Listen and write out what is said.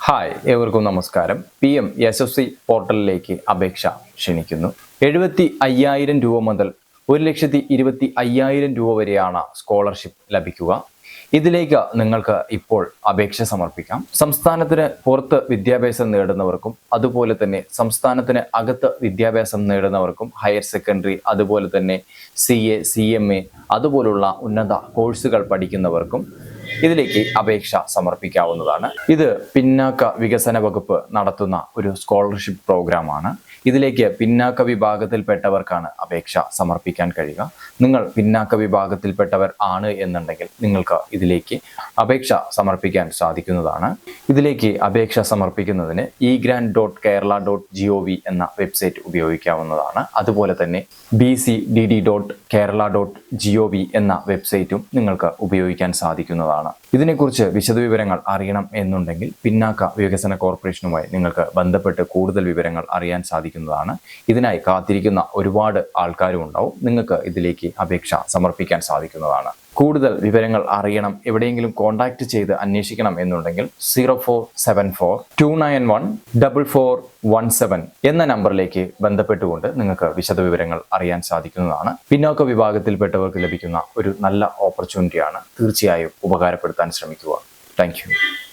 Hi ഏവർക്കും നമസ്കാരം. P M S F C പോർട്ടലിലേക്ക് അപേക്ഷ ക്ഷണിക്കുന്നു. എഴുപത്തി അയ്യായിരം രൂപ മുതൽ ഒരു ലക്ഷത്തി ഇരുപത്തി അയ്യായിരം രൂപ വരെയാണ് സ്കോളർഷിപ്പ് ലഭിക്കുക. ഇതിലേക്ക് നിങ്ങൾക്ക് ഇപ്പോൾ അപേക്ഷ സമർപ്പിക്കാം. സംസ്ഥാനത്തിന് പുറത്ത് വിദ്യാഭ്യാസം നേടുന്നവർക്കും അതുപോലെ തന്നെ സംസ്ഥാനത്തിന് അകത്ത് വിദ്യാഭ്യാസം നേടുന്നവർക്കും ഹയർ സെക്കൻഡറി അതുപോലെ തന്നെ C A C M A അതുപോലുള്ള ഉന്നത കോഴ്സുകൾ പഠിക്കുന്നവർക്കും ഇതിലേക്ക് അപേക്ഷ സമർപ്പിക്കാവുന്നതാണ്. ഇത് പിന്നാക്ക വികസന വകുപ്പ് നടത്തുന്ന ഒരു സ്കോളർഷിപ്പ് പ്രോഗ്രാമാണ്. ഇതിലേക്ക് പിന്നാക്ക വിഭാഗത്തിൽപ്പെട്ടവർക്കാണ് അപേക്ഷ സമർപ്പിക്കാൻ കഴിയുക. നിങ്ങൾ പിന്നാക്ക വിഭാഗത്തിൽപ്പെട്ടവർ ആണ് എന്നുണ്ടെങ്കിൽ നിങ്ങൾക്ക് ഇതിലേക്ക് അപേക്ഷ സമർപ്പിക്കാൻ സാധിക്കുന്നതാണ്. ഇതിലേക്ക് അപേക്ഷ സമർപ്പിക്കുന്നതിന് e grant dot Kerala dot G O V എന്ന വെബ്സൈറ്റ് ഉപയോഗിക്കാവുന്നതാണ്. അതുപോലെ തന്നെ B C D D dot Kerala dot G O V എന്ന വെബ്സൈറ്റും നിങ്ങൾക്ക് ഉപയോഗിക്കാൻ സാധിക്കുന്നതാണ്. ഇതിനെക്കുറിച്ച് വിശദവിവരങ്ങൾ അറിയണം എന്നുണ്ടെങ്കിൽ പിന്നാക്ക വികസന കോർപ്പറേഷനുമായി നിങ്ങൾക്ക് ബന്ധപ്പെട്ട് കൂടുതൽ വിവരങ്ങൾ അറിയാൻ സാധിക്കുന്നതാണ്. ഇതിനായി കാത്തിരിക്കുന്ന ഒരുപാട് ആൾക്കാരും ഉണ്ടാവും. നിങ്ങൾക്ക് ഇതിലേക്ക് അപേക്ഷ സമർപ്പിക്കാൻ സാധിക്കുന്നതാണ്. കൂടുതൽ വിവരങ്ങൾ അറിയണം എവിടെയെങ്കിലും കോൺടാക്ട് ചെയ്ത് അന്വേഷിക്കണം എന്നുണ്ടെങ്കിൽ zero four seven four two nine one double four one seven എന്ന നമ്പറിലേക്ക് ബന്ധപ്പെട്ടുകൊണ്ട് നിങ്ങൾക്ക് വിശദവിവരങ്ങൾ അറിയാൻ സാധിക്കുന്നതാണ്. പിന്നോക്ക വിഭാഗത്തിൽപ്പെട്ടവർക്ക് ലഭിക്കുന്ന ഒരു നല്ല ഓപ്പർച്യൂണിറ്റിയാണ് തീർച്ചയായും ഉപകാരപ്പെടുത്താൻ ശ്രമിക്കുക. താങ്ക്